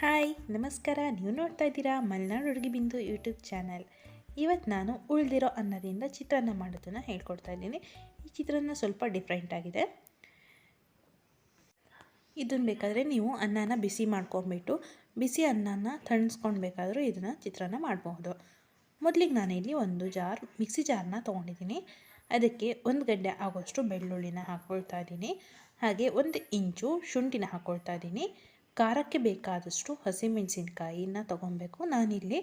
Hi, ನಮಸ್ಕಾರ. ನೀವು ನೋಡ್ತಾ ಇದ್ದೀರಾ ಮಲೆನಾಡು ಅಡುಗೆ ಬಿಂದು ಯೂಟ್ಯೂಬ್ ಚಾನಲ್. ಇವತ್ತು ನಾನು ಉಳಿದಿರೋ ಅನ್ನದಿಂದ ಚಿತ್ರಾನ್ನ ಮಾಡೋದನ್ನು ಹೇಳ್ಕೊಡ್ತಾ ಇದ್ದೀನಿ. ಈ ಚಿತ್ರಾನ್ನ ಸ್ವಲ್ಪ ಡಿಫ್ರೆಂಟ್ ಆಗಿದೆ. ಇದನ್ನು ಬೇಕಾದರೆ ನೀವು ಅನ್ನನ ಬಿಸಿ ಮಾಡ್ಕೊಂಬಿಟ್ಟು ಬಿಸಿ ಅನ್ನನ ತಣಿಸ್ಕೊಳ್ಬೇಕಾದ್ರೂ ಇದನ್ನು ಚಿತ್ರಾನ್ನ ಮಾಡಬಹುದು ಮೊದಲಿಗೆ ನಾನಿಲ್ಲಿ ಒಂದು ಜಾರ್, ಮಿಕ್ಸಿ ಜಾರ್ನ ತೊಗೊಂಡಿದ್ದೀನಿ. ಅದಕ್ಕೆ ಒಂದು ಗಡ್ಡೆ ಆಗೋಷ್ಟು ಬೆಳ್ಳುಳ್ಳಿನ ಹಾಕ್ಕೊಳ್ತಾ ಇದ್ದೀನಿ. ಹಾಗೆ ಒಂದು ಇಂಚು ಶುಂಠಿನ ಹಾಕ್ಕೊಳ್ತಾ ಇದ್ದೀನಿ. ಖಾರಕ್ಕೆ ಬೇಕಾದಷ್ಟು ಹಸಿಮೆಣಸಿನ್ಕಾಯಿನ ತೊಗೊಬೇಕು ನಾನಿಲ್ಲಿ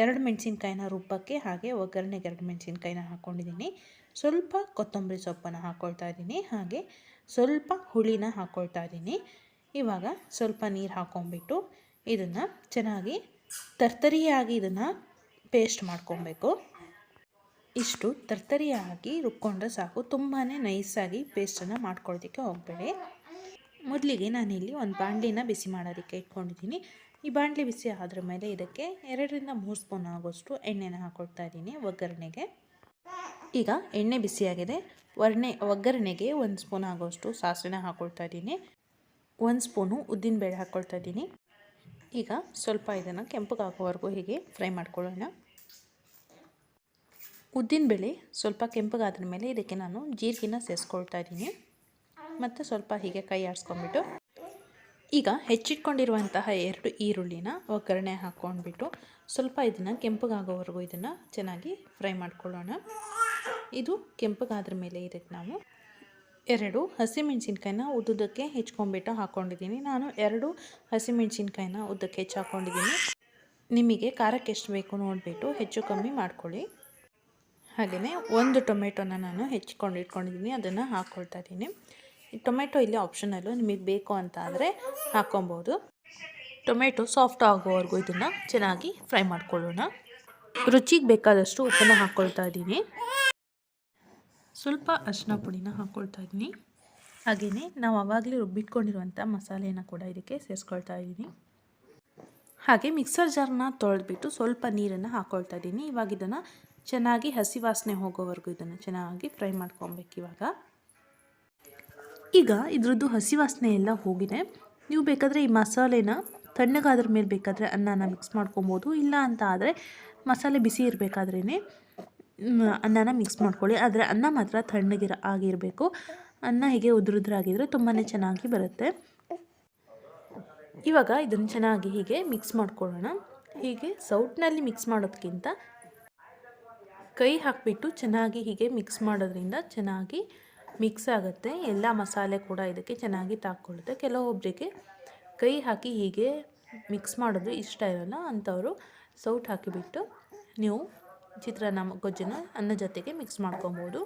ಎರಡು ಮೆಣಸಿನ್ಕಾಯಿನ ರುಬ್ಬಕ್ಕೆ ಹಾಗೆ ಒಗ್ಗರಣೆಗೆ ಎರಡು ಮೆಣಸಿನ್ಕಾಯಿನ ಹಾಕ್ಕೊಂಡಿದ್ದೀನಿ ಸ್ವಲ್ಪ ಕೊತ್ತಂಬರಿ ಸೊಪ್ಪನ್ನು ಹಾಕ್ಕೊಳ್ತಾ ಇದ್ದೀನಿ. ಹಾಗೆ ಸ್ವಲ್ಪ ಹುಳಿನ ಹಾಕ್ಕೊಳ್ತಾ ಇದ್ದೀನಿ. ಇವಾಗ ಸ್ವಲ್ಪ ನೀರು ಹಾಕ್ಕೊಂಬಿಟ್ಟು ಇದನ್ನು ಚೆನ್ನಾಗಿ ತರ್ತರಿಯಾಗಿ ಇದನ್ನು ಪೇಸ್ಟ್ ಮಾಡ್ಕೊಬೇಕು ಇಷ್ಟು ತರ್ತರಿಯಾಗಿ ರುಬ್ಕೊಂಡ್ರೆ ಸಾಕು. ತುಂಬಾ ನೈಸಾಗಿ ಪೇಸ್ಟನ್ನು ಮಾಡ್ಕೊಳ್ಳೋದಕ್ಕೆ ಹೋಗಬೇಡಿ. ಮೊದಲಿಗೆ ನಾನಿಲ್ಲಿ ಒಂದು ಬಾಣಲಿನ ಬಿಸಿ ಮಾಡೋದಕ್ಕೆ ಇಟ್ಕೊಂಡಿದ್ದೀನಿ. ಈ ಬಾಂಡ್ಲಿ ಬಿಸಿ ಆದ್ರ ಮೇಲೆ ಇದಕ್ಕೆ ಎರಡರಿಂದ ಮೂರು ಸ್ಪೂನ್ ಆಗೋಷ್ಟು ಎಣ್ಣೆನ ಹಾಕ್ಕೊಳ್ತಾ ಇದ್ದೀನಿ ಒಗ್ಗರಣೆಗೆ. ಈಗ ಎಣ್ಣೆ ಬಿಸಿಯಾಗಿದೆ. ಒರ್ಣೆ, ಒಗ್ಗರಣೆಗೆ ಒಂದು ಸ್ಪೂನ್ ಆಗೋಷ್ಟು ಸಾಸಿವೆನ ಹಾಕ್ಕೊಳ್ತಾ ಇದ್ದೀನಿ. ಒಂದು ಸ್ಪೂನು ಉದ್ದಿನಬೇಳೆ ಹಾಕ್ಕೊಳ್ತಾ ಇದ್ದೀನಿ. ಈಗ ಸ್ವಲ್ಪ ಇದನ್ನು ಕೆಂಪಗಾಗೋವರೆಗೂ ಹೀಗೆ ಫ್ರೈ ಮಾಡ್ಕೊಳ್ಳೋಣ. ಉದ್ದಿನಬೇಳೆ ಸ್ವಲ್ಪ ಕೆಂಪಗಾದ ಮೇಲೆ ಇದಕ್ಕೆ ನಾನು ಜೀರಿಗೆನ ಸೇರಿಸ್ಕೊಳ್ತಾ ಇದ್ದೀನಿ. ಮತ್ತು ಸ್ವಲ್ಪ ಹೀಗೆ ಕೈ ಆಡಿಸ್ಕೊಂಡ್ಬಿಟ್ಟು ಈಗ ಹೆಚ್ಚಿಟ್ಕೊಂಡಿರುವಂತಹ ಎರಡು ಈರುಳ್ಳಿನ ಒಗ್ಗರಣೆ ಹಾಕ್ಕೊಂಡ್ಬಿಟ್ಟು ಸ್ವಲ್ಪ ಇದನ್ನು ಕೆಂಪಗಾಗೋವರೆಗೂ ಇದನ್ನು ಚೆನ್ನಾಗಿ ಫ್ರೈ ಮಾಡ್ಕೊಳ್ಳೋಣ. ಇದು ಕೆಂಪಗಾದ್ರ ಮೇಲೆ ಇದಕ್ಕೆ ನಾವು ಎರಡು ಹಸಿಮೆಣ್ಸಿನ್ಕಾಯಿನ ಉದ್ದುದಕ್ಕೆ ಹೆಚ್ಕೊಂಡ್ಬಿಟ್ಟು ಹಾಕ್ಕೊಂಡಿದ್ದೀನಿ ನಾನು ಎರಡು ಹಸಿಮೆಣ್ಸಿನ್ಕಾಯಿನ ಉದ್ದಕ್ಕೆ ಹೆಚ್ಚು ಹಾಕ್ಕೊಂಡಿದ್ದೀನಿ ನಿಮಗೆ ಖಾರಕ್ಕೆ ಎಷ್ಟು ಬೇಕು ನೋಡಿಬಿಟ್ಟು ಹೆಚ್ಚು ಕಮ್ಮಿ ಮಾಡ್ಕೊಳ್ಳಿ. ಹಾಗೆಯೇ ಒಂದು ಟೊಮೆಟೊನ ನಾನು ಹೆಚ್ಕೊಂಡು ಇಟ್ಕೊಂಡಿದ್ದೀನಿ ಅದನ್ನು ಹಾಕ್ಕೊಳ್ತಾ ಇದ್ದೀನಿ. ಟೊಮೆಟೊ ಇಲ್ಲಿ ಆಪ್ಷನಲ್ಲು ನಿಮಗೆ ಬೇಕು ಅಂತ ಆದರೆ ಹಾಕ್ಕೊಬೋದು ಟೊಮೆಟೊ ಸಾಫ್ಟ್ ಆಗೋವರೆಗೂ ಇದನ್ನು ಚೆನ್ನಾಗಿ ಫ್ರೈ ಮಾಡ್ಕೊಳ್ಳೋಣ. ರುಚಿಗೆ ಬೇಕಾದಷ್ಟು ಉಪ್ಪನ್ನು ಹಾಕ್ಕೊಳ್ತಾ ಇದ್ದೀನಿ. ಸ್ವಲ್ಪ ಅರಿಶಿನ ಪುಡಿನ ಹಾಕ್ಕೊಳ್ತಾ ಇದ್ದೀನಿ. ಹಾಗೆಯೇ ನಾವು ಆವಾಗಲೇ ರುಬ್ಬಿಟ್ಕೊಂಡಿರುವಂಥ ಮಸಾಲೆಯನ್ನು ಕೂಡ ಇದಕ್ಕೆ ಸೇರಿಸ್ಕೊಳ್ತಾ ಇದ್ದೀನಿ. ಹಾಗೆ ಮಿಕ್ಸರ್ ಜಾರ್ನ ತೊಳೆದ್ಬಿಟ್ಟು ಸ್ವಲ್ಪ ನೀರನ್ನು ಹಾಕ್ಕೊಳ್ತಾ ಇದ್ದೀನಿ. ಇವಾಗ ಇದನ್ನು ಚೆನ್ನಾಗಿ ಹಸಿ ವಾಸನೆ ಹೋಗೋವರೆಗೂ ಇದನ್ನು ಚೆನ್ನಾಗಿ ಫ್ರೈ ಮಾಡ್ಕೊಬೇಕು ಇವಾಗ. ಈಗ ಇದ್ರದ್ದು ಹಸಿ ವಾಸನೆ ಎಲ್ಲ ಹೋಗಿದೆ. ನೀವು ಬೇಕಾದರೆ ಈ ಮಸಾಲೆನ ತಣ್ಣಗಾದ್ರ ಮೇಲೆ ಬೇಕಾದರೆ ಅನ್ನನ ಮಿಕ್ಸ್ ಮಾಡ್ಕೊಬೋದು. ಇಲ್ಲ ಅಂತ ಆದರೆ ಮಸಾಲೆ ಬಿಸಿ ಇರಬೇಕಾದ್ರೇ ಅನ್ನನ ಮಿಕ್ಸ್ ಮಾಡ್ಕೊಳ್ಳಿ. ಆದರೆ ಅನ್ನ ಮಾತ್ರ ತಣ್ಣಗಿರ ಆಗಿರಬೇಕು. ಅನ್ನ ಹೀಗೆ ಉದುರುದ್ರಾಗಿದ್ರೆ ತುಂಬಾ ಚೆನ್ನಾಗಿ ಬರುತ್ತೆ. ಇವಾಗ ಇದನ್ನು ಚೆನ್ನಾಗಿ ಹೀಗೆ ಮಿಕ್ಸ್ ಮಾಡ್ಕೊಳ್ಳೋಣ. ಹೀಗೆ ಸೌಟ್ನಲ್ಲಿ ಮಿಕ್ಸ್ ಮಾಡೋದಕ್ಕಿಂತ ಕೈ ಹಾಕಿಬಿಟ್ಟು ಚೆನ್ನಾಗಿ ಹೀಗೆ ಮಿಕ್ಸ್ ಮಾಡೋದ್ರಿಂದ ಚೆನ್ನಾಗಿ ಮಿಕ್ಸ್ ಆಗುತ್ತೆ. ಎಲ್ಲ ಮಸಾಲೆ ಕೂಡ ಇದಕ್ಕೆ ಚೆನ್ನಾಗಿ ತಾಕ್ಕೊಳ್ಳುತ್ತೆ. ಕೆಲವೊಬ್ಬರಿಗೆ ಕೈ ಹಾಕಿ ಹೀಗೆ ಮಿಕ್ಸ್ ಮಾಡೋದು ಇಷ್ಟ ಇರೋಲ್ಲ ಅಂಥವರು ಸೌಟ್ ಹಾಕಿಬಿಟ್ಟು ನೀವು ಚಿತ್ರಾನ್ನ ಗೊಜ್ಜನ್ನು ಅನ್ನ ಜೊತೆಗೆ ಮಿಕ್ಸ್ ಮಾಡ್ಕೊಬೋದು.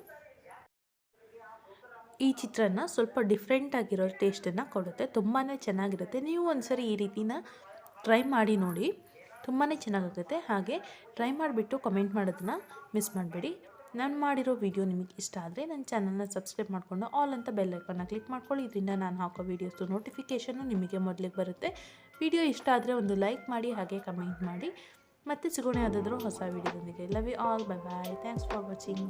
ಈ ಚಿತ್ರಾನ್ನ ಸ್ವಲ್ಪ ಡಿಫ್ರೆಂಟಾಗಿರೋ ಟೇಸ್ಟನ್ನು ಕೊಡುತ್ತೆ. ತುಂಬಾ ಚೆನ್ನಾಗಿರುತ್ತೆ. ನೀವು ಒಂದ್ಸರಿ ಈ ರೀತಿನ ಟ್ರೈ ಮಾಡಿ ನೋಡಿ. ತುಂಬಾ ಚೆನ್ನಾಗಾಗುತ್ತೆ. ಹಾಗೆ ಟ್ರೈ ಮಾಡಿಬಿಟ್ಟು ಕಮೆಂಟ್ ಮಾಡೋದನ್ನ ಮಿಸ್ ಮಾಡಬೇಡಿ. ನಾನು ಮಾಡಿರೋ ವಿಡಿಯೋ ನಿಮಗೆ ಇಷ್ಟ ಆದರೆ ನನ್ನ ಚಾನಲ್ನ ಸಬ್ಸ್ಕ್ರೈಬ್ ಮಾಡಿಕೊಂಡು ಆಲ್ ಅಂತ ಬೆಲ್ಲೈಕನ್ನ ಕ್ಲಿಕ್ ಮಾಡ್ಕೊಳ್ಳಿ. ಇದರಿಂದ ನಾನು ಹಾಕೋ ವೀಡಿಯೋಸ್ದು ನೋಟಿಫಿಕೇಷನ್ನು ನಿಮಗೆ ಮೊದಲಿಗೆ ಬರುತ್ತೆ. ವಿಡಿಯೋ ಇಷ್ಟ ಆದರೆ ಒಂದು ಲೈಕ್ ಮಾಡಿ, ಹಾಗೆ ಕಮೆಂಟ್ ಮಾಡಿ. ಮತ್ತೆ ಸಿಗೋಣ ಯಾವುದಾದ್ರೂ ಹೊಸ ವಿಡಿಯೋದೊಂದಿಗೆ. Love you all bye bye thanks for watching